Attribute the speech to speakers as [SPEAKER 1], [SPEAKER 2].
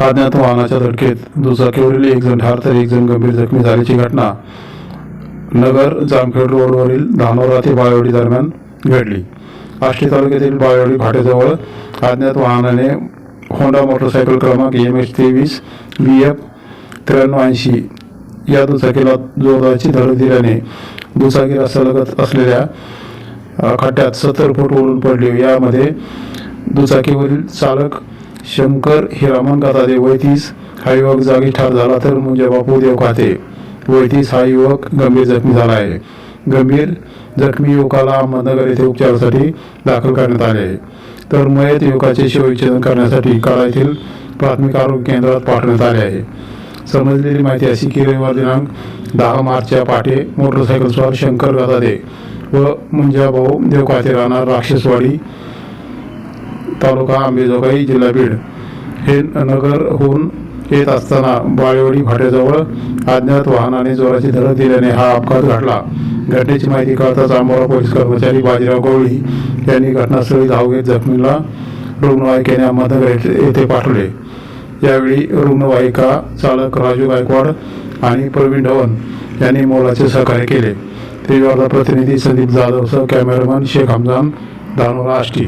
[SPEAKER 1] अज्ञात वाहनाच्या धडकेत दुचाकीवरील एक जण ठार तर एक जण गंभीर जखमी झाल्याची घटना नगर जामखेड रोडवरील धानोरा ते बाळवडी दरम्यान घडली. आष्टी तालुक्यातील बाळवडी फाट्याजवळ अज्ञात वाहनाने होंडा मोटरसायकल क्रमांक एम एच तेवीस बी एफ त्र्याण्णव ऐंशी या दुचाकीला जोरदारची धडक दिल्याने दुचाकी रस्त्यालगत असलेल्या खड्ड्यात सत्तर फूट ओढून पडली. यामध्ये दुचाकीवरील चालक शंकर हिरामन गदादे वैतीस हा युवक जागी ठार झाला तर मुंजा बापू देव खाते. वैतीस हा युवक गंभीर जखमी झाला आहे. गंभीर जखमी युवकाला अहमदनगर येथे उपचारासाठी दाखल करण्यात आले आहे. तर मयत युवकाचे शवविच्छेदन करण्यासाठी काळा येथील प्राथमिक आरोग्य केंद्रात पाठवण्यात आले आहे. समजलेली माहिती अशी की रविवार दिनांक दहा मार्चच्या पाठे मोटरसायकलस्वार शंकर गादादे व मुंजाभाऊ देवकाते राहणार राक्षसवाडी तालुका आंबेजोगाई जिल्हा बीड हे नगरहून येत असताना बाळेवाडी फाट्याजवळ अज्ञात वाहनाने जोराची धडक दिल्याने हा अपघात घडला. घटनेची माहिती कळताच आंबोरा पोलीस कर्मचारी बाजीराव गवळी यांनी घटनास्थळी धाव घेत जखमीला रुग्णवाहिकेने अहमदनगर येथे येथे पाठवले. यावेळी रुग्णवाहिका चालक राजू गायकवाड आणि प्रवीण ढवण यांनी मोलाचे सहकार्य केले. त्रिवारचा प्रतिनिधी संदीप जाधवसह कॅमेरामन शेख हमजान धानोरा आष्टी.